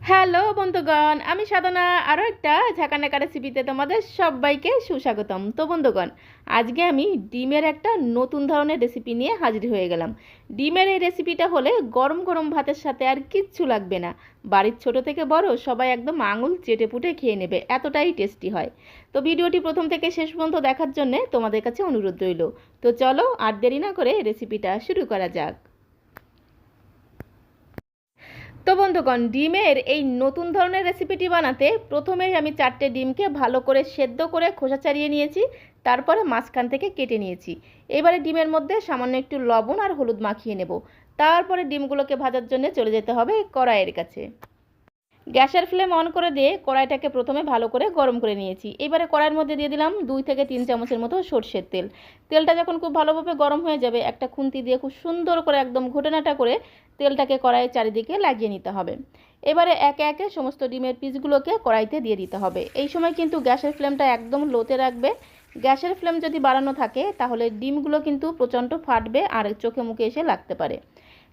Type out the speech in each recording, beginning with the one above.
Hello বন্ধুগণ, আমি সাধনা। আরও একটা ঝাঁকানাকা রেসিপিতে তোমাদের সবাইকে সুস্বাগতম। তো বন্ধুগণ, আজকে আমি ডিমের একটা নতুন ধরনের রেসিপি নিয়ে হাজির হয়ে গেলাম। ডিমের এই রেসিপিটা হলে গরম গরম ভাতের সাথে আর কিচ্ছু লাগবে না। বাড়ির ছোট থেকে বড় সবাই একদম আঙুল চেটে পুটে খেয়ে নেবে, এতটাই টেস্টি হয়। তো ভিডিওটি প্রথম থেকে শেষ পর্যন্ত দেখার জন্য তোমাদের কাছে অনুরোধ রইল। তো চলো আর দেরি না করে রেসিপিটা শুরু করা যাক। তো বন্ধুগণ, ডিমের এই নতুন ধরনের রেসিপিটি বানাতে প্রথমেই আমি চারটে ডিমকে ভালো করে সেদ্ধ করে খোসা ছাড়িয়ে নিয়েছি, তারপরে মাঝখান থেকে কেটে নিয়েছি। এবারে ডিমের মধ্যে সামান্য একটু লবণ আর হলুদ মাখিয়ে নেব। তারপরে ডিমগুলোকে ভাজার জন্য চলে যেতে হবে কড়াইয়ের কাছে। গ্যাসের ফ্লেম অন করে দিয়ে কড়াইটাকে প্রথমে ভালো করে গরম করে নিয়েছি। এবারে কড়াইয়ের মধ্যে দিয়ে দিলাম দুই থেকে তিন চামচের মতো সর্ষের তেল। তেলটা যখন খুব ভালোভাবে গরম হয়ে যাবে, একটা খুন্তি দিয়ে খুব সুন্দর করে একদম ঘটনাটা করে তেলটাকে কড়াইয়ের চারিদিকে লাগিয়ে নিতে হবে। এবারে একে একে সমস্ত ডিমের পিসগুলোকে কড়াইতে দিয়ে দিতে হবে। এই সময় কিন্তু গ্যাসের ফ্লেমটা একদম লোতে রাখবে। গ্যাসের ফ্লেম যদি বাড়ানো থাকে, তাহলে ডিমগুলো কিন্তু প্রচণ্ড ফাটবে আর চোখে মুখে এসে লাগতে পারে।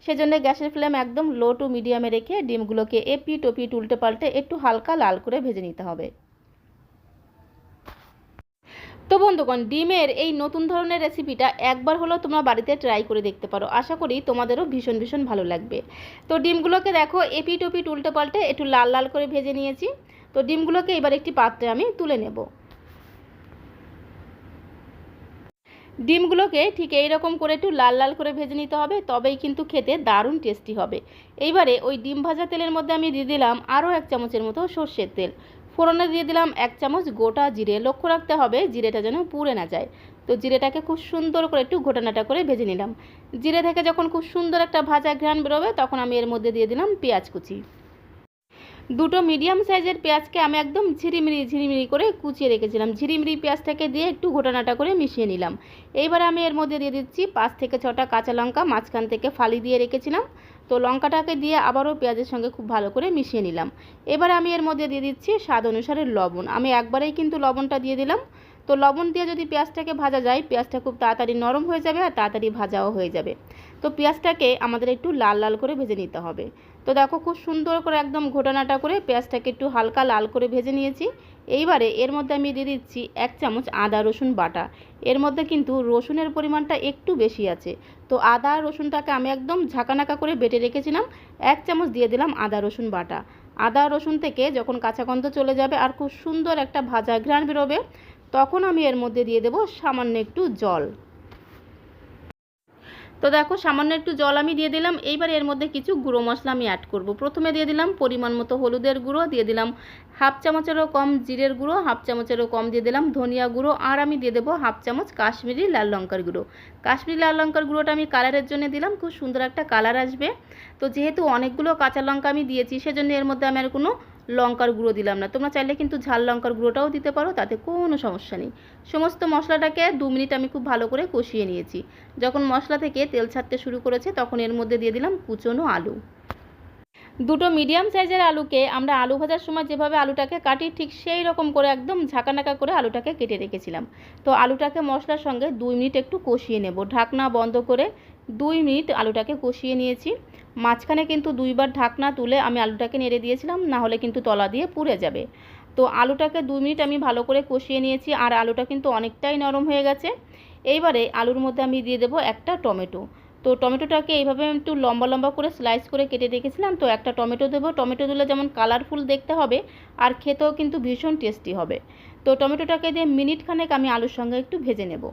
সেজন্য গ্যাসের ফ্লেম একদম লো টু মিডিয়ামে রেখে ডিমগুলোকে এপি টপি উল্টে পাল্টে একটু হালকা লাল করে ভেজে নিতে হবে। তো বন্ধুগণ, ডিমের এই নতুন ধরনের রেসিপিটা একবার হলেও তোমরা বাড়িতে ট্রাই করে দেখতে পারো। আশা করি তোমাদেরও ভীষণ ভীষণ ভালো লাগবে। তো ডিমগুলোকে দেখো, এপি টপি উল্টে পাল্টে একটু লাল লাল করে ভেজে নিয়েছি। তো ডিমগুলোকে এবার একটি পাত্রে আমি তুলে নেব। ডিমগুলোকে ঠিক এই রকম করে একটু লাল লাল করে ভেজে নিতে হবে, তবেই কিন্তু খেতে দারুণ টেস্টি হবে। এইবারে ওই ডিম ভাজা তেলের মধ্যে আমি দিয়ে দিলাম আরও এক চামচের মতো সর্ষের তেল। ফোড়নে দিয়ে দিলাম এক চামচ গোটা জিরে। লক্ষ্য রাখতে হবে জিরেটা যেন পুড়ে না যায়। তো জিরেটাকে খুব সুন্দর করে একটু ঘোটানাটা করে ভেজে নিলাম। জিরে থেকে যখন খুব সুন্দর একটা ভাজা ঘ্রাণ বেরোবে, তখন আমি এর মধ্যে দিয়ে দিলাম পেঁয়াজ কুচি। দুটো মিডিয়াম সাইজের পেঁয়াজকে আমি একদম ঝিরিমিরি ঝিরিমিরি করে কুচিয়ে রেখেছিলাম। ঝিরিমিরি পেঁয়াজটাকে দিয়ে একটু ঘোটানাটা করে মিশিয়ে নিলাম। এইবার আমি এর মধ্যে দিয়ে দিচ্ছি পাঁচ থেকে ছটা কাঁচা লঙ্কা, মাঝখান থেকে ফালি দিয়ে রেখেছিলাম। তো লঙ্কাটাকে দিয়ে আবারও পেঁয়াজের সঙ্গে খুব ভালো করে মিশিয়ে নিলাম। এবার আমি এর মধ্যে দিয়ে দিচ্ছি স্বাদ অনুসারে লবণ। আমি একবারেই কিন্তু লবণটা দিয়ে দিলাম। তো লবণ দিয়ে যদি পেঁয়াজটাকে ভাজা যায়, পেঁয়াজটা খুব তাড়াতাড়ি নরম হয়ে যাবে আর তাড়াতাড়ি ভাজাও হয়ে যাবে। তো পেঁয়াজটাকে আমাদের একটু লাল লাল করে ভেজে নিতে হবে। তো দেখো খুব সুন্দর করে একদম ঘোটানাটা করে পেঁয়াজটাকে একটু হালকা লাল করে ভেজে নিয়েছি। এইবারে এর মধ্যে আমি দিয়ে দিচ্ছি এক চামচ আদা রসুন বাটা। এর মধ্যে কিন্তু রসুনের পরিমাণটা একটু বেশি আছে। তো আদা রসুনটাকে আমি একদম ঝাঁকানাকা করে বেটে রেখেছিলাম। এক চামচ দিয়ে দিলাম আদা রসুন বাটা। আদা রসুন থেকে যখন কাঁচা গন্ধ চলে যাবে আর খুব সুন্দর একটা ভাজা ঘ্রাণ বেরোবে, তখন আমি এর মধ্যে দিয়ে দেবো সামান্য একটু জল। তো দেখো, সামান্য একটু জল আমি দিয়ে দিলাম। এইবার এর মধ্যে কিছু গুঁড়ো মশলা আমি অ্যাড করব। প্রথমে দিয়ে দিলাম পরিমাণ মতো হলুদের গুঁড়ো, দিয়ে দিলাম হাফ চামচেরও কম জিরের গুঁড়ো, হাফ চামচেরও কম দিয়ে দিলাম ধনিয়া গুঁড়ো, আর আমি দিয়ে দেবো হাফ চামচ কাশ্মীরি লাল লঙ্কার গুঁড়ো। কাশ্মীরি লাল লঙ্কার গুঁড়োটা আমি কালারের জন্য দিলাম, খুব সুন্দর একটা কালার আসবে। তো যেহেতু অনেকগুলো কাঁচা লঙ্কা আমি দিয়েছি, সেজন্য এর মধ্যে আমি আর কোনো লঙ্কার গুঁড়ো দিলাম না। তোমরা চাইলে কিন্তু ঝাল লঙ্কার গুঁড়োটাও দিতে পারো, তাতে কোনো সমস্যা নেই। সমস্ত মশলাটাকে দু মিনিট আমি খুব ভালো করে কষিয়ে নিয়েছি। যখন মশলা থেকে তেল ছাড়তে শুরু করেছে, তখন এর মধ্যে দিয়ে দিলাম কুচনো আলু। দুটো মিডিয়াম সাইজের আলুকে আমরা আলু ভাজার সময় যেভাবে আলুটাকে কাটি, ঠিক সেই রকম করে একদম ঝাঁকানাকা করে আলুটাকে কেটে রেখেছিলাম। তো আলুটাকে মশলার সঙ্গে দুই মিনিট একটু কষিয়ে নেব। ঢাকনা বন্ধ করে দুই মিনিট আলুটাকে কষিয়ে নিয়েছি। মাঝখানে কিন্তু দুইবার ঢাকনা তুলে আমি আলুটাকে নেড়ে দিয়েছিলাম, না হলে কিন্তু তলা দিয়ে পুড়ে যাবে। তো আলুটাকে দুই মিনিট আমি ভালো করে কষিয়ে নিয়েছি আর আলুটা কিন্তু অনেকটাই নরম হয়ে গেছে। এইবারে আলুর মধ্যে আমি দিয়ে দেবো একটা টমেটো। তো টমেটোটাকে এইভাবে একটু লম্বা লম্বা করে স্লাইস করে কেটে রেখেছিলাম, তো একটা টমেটো দেবো। টমেটো দিলে যেমন কালারফুল দেখতে হবে আর খেতেও কিন্তু ভীষণ টেস্টি হবে। তো টমেটোটাকে দিয়ে মিনিট খানেক আমি আলুর সঙ্গে একটু ভেজে নেব।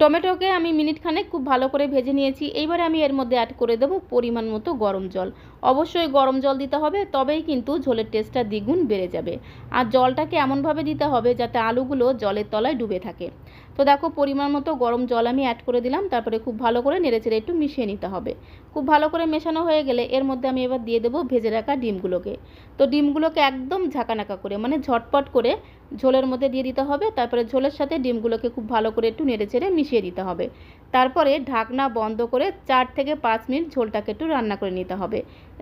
টমেটোকে আমি মিনিট খানেক খুব ভালো করে ভেজে নিয়েছি। এইবারে আমি এর মধ্যে অ্যাড করে দেবো পরিমাণ মতো গরম জল। অবশ্যই গরম জল দিতে হবে, তবেই কিন্তু ঝোলের টেস্টটা দ্বিগুণ বেড়ে যাবে। আর জলটাকে এমনভাবে দিতে হবে যাতে আলুগুলো জলের তলায় ডুবে থাকে। তো দেখো পরিমাণ মতো গরম জল আমি অ্যাড করে দিলাম, তারপরে খুব ভালো করে নেড়েচেড়ে একটু মিশিয়ে নিতে হবে। খুব ভালো করে মেশানো হয়ে গেলে এর মধ্যে আমি এবার দিয়ে দেবো ভেজে রাখা ডিমগুলোকে। তো ডিমগুলোকে একদম ঝাঁকানাকা করে মানে ঝটপট করে ঝোলের মধ্যে দিয়ে দিতে হবে, তারপরে ঝোলের সাথে ডিমগুলোকে খুব ভালো করে একটু নেড়েচেড়ে মিশিয়ে দিতে হবে। তারপরে ঢাকনা বন্ধ করে চার থেকে পাঁচ মিনিট ঝোলটাকে একটু রান্না করে নিতে হবে।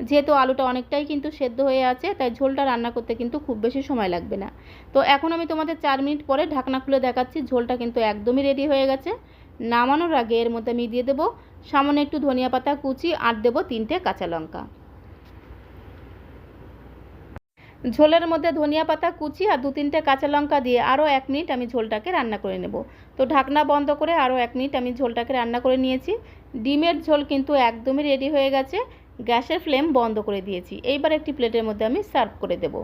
যেহেতু আলুটা অনেকটাই কিন্তু সেদ্ধ হয়ে আছে, তাই ঝোলটা রান্না করতে কিন্তু খুব বেশি সময় লাগবে না। তো এখন আমি তোমাদের চার মিনিট পরে ঢাকনা খুলে দেখাচ্ছি, ঝোলটা কিন্তু একদমই রেডি হয়ে গেছে। নামানোর আগে এর মধ্যে আমি দিয়ে দেবো সামান্য একটু ধনিয়া পাতা কুচি আর দেবো তিনটে কাঁচা লঙ্কা। ঝোলের মধ্যে ধনিয়া পাতা কুচি আর দু তিনটে কাঁচা লঙ্কা দিয়ে আরও এক মিনিট আমি ঝোলটাকে রান্না করে নেব। তো ঢাকনা বন্ধ করে আরও এক মিনিট আমি ঝোলটাকে রান্না করে নিয়েছি। ডিমের ঝোল কিন্তু একদমই রেডি হয়ে গেছে। গ্যাসের ফ্লেম বন্ধ করে দিয়েছি। এইবার একটি প্লেটের মধ্যে আমি সার্ভ করে দেবো।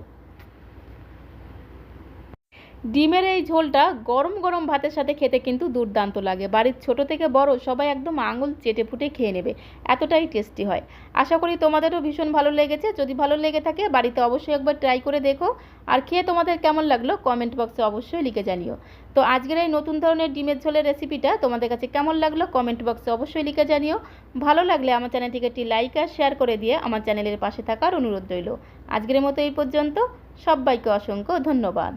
ডিমের এই ঝোলটা গরম গরম ভাতের সাথে খেতে কিন্তু দুর্দান্ত লাগে। বাড়ির ছোট থেকে বড় সবাই একদম আঙুল চেটে ফুটে খেয়ে নেবে। এতটাই টেস্টি হয়। আশা করি তোমাদেরও ভীষণ ভালো লেগেছে। যদি ভালো লেগে থাকে বাড়িতে অবশ্যই একবার ট্রাই করে দেখো। আর খেয়ে তোমাদের কেমন লাগল কমেন্ট বক্সে অবশ্যই লিখে জানিও। তো আজকের এই নতুন ধরনের ডিমের ঝোলের রেসিপিটা তোমাদের কাছে কেমন লাগল কমেন্ট বক্সে অবশ্যই লিখে জানিও। ভালো লাগলে আমার চ্যানেলটিকে একটি লাইক আর শেয়ার করে দিয়ে আমার চ্যানেলের পাশে থাকার অনুরোধ রইল। আজকের মতো এই পর্যন্ত। সবাইকে অসংখ্য ধন্যবাদ।